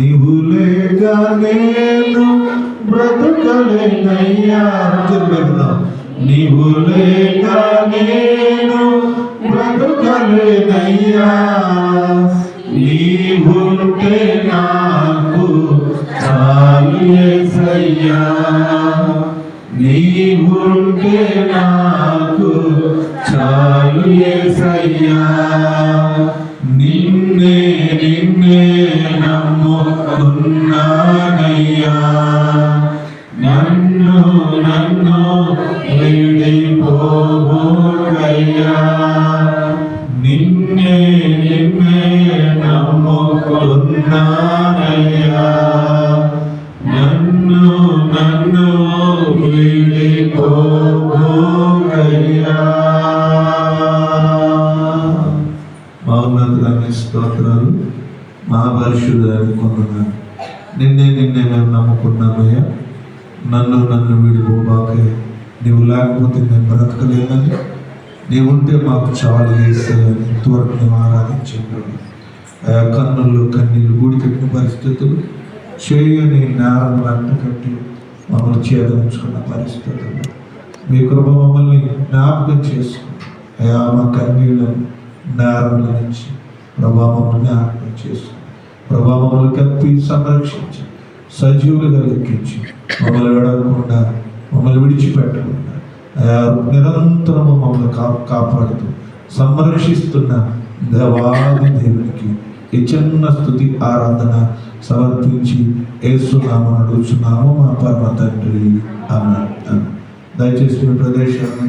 నీవు లేక నేను బ్రతకలేనయ్యా. చెప్పేద్దాం నీవు లేక నేను బ్రతకలేనయ్యా. నీవుంటే నాకు చాలుయ్యా నీవుంటే నాకు చాలు యేసయ్యా నమ్ముకున్నానయ్యా నన్ను నన్ను విడిపోబోకయ్యా నిన్నే నిన్నే నమ్ముకున్నానయ్యా. నన్ను నన్ను విడిపోబోకయ్యా మౌనతులని స్తోత్రాలు. మహాపరిశుధాన్ని కొందనాలు నిన్నే నిన్నే మేము నమ్ముకున్నామయ్యా నన్ను నన్ను విడిపోబాకే నీవు లేకపోతే మేము బ్రతకలేదని నీవుంటే మాకు చాలు వేసేయాలి ఇంతవరకు మేము ఆరాధించేవాడు ఆయా కన్నుల్లో కన్నీళ్ళు గూడి పెట్టిన పరిస్థితులు చేయని నేరములు అంటకట్టి మమ్మల్ని చేదరించుకున్న పరిస్థితులు. మీ కృప మమ్మల్ని జ్ఞాపకం చేసుకుని అయా మా కన్నీళ్ళను నేరం నుంచి ప్రభావం జ్ఞాపకం చేసుకుని ప్రభావములు కప్పి సంరక్షించి. సజీవులుగా లెక్కించి. మమ్మల్ని విడవకుండా మమ్మల్ని విడిచిపెట్టకుండా. నిరంతరము మమ్మల్ని కా కాపాడుతూ సంరక్షిస్తున్న దేవాది దేవునికి ఈ చిన్న స్థుతి ఆరాధన సమర్పించి ఏసునామను అడుగుతున్నాము మా పరమ తండ్రి. అన్న దయచేసి మీ ప్రదేశాన్ని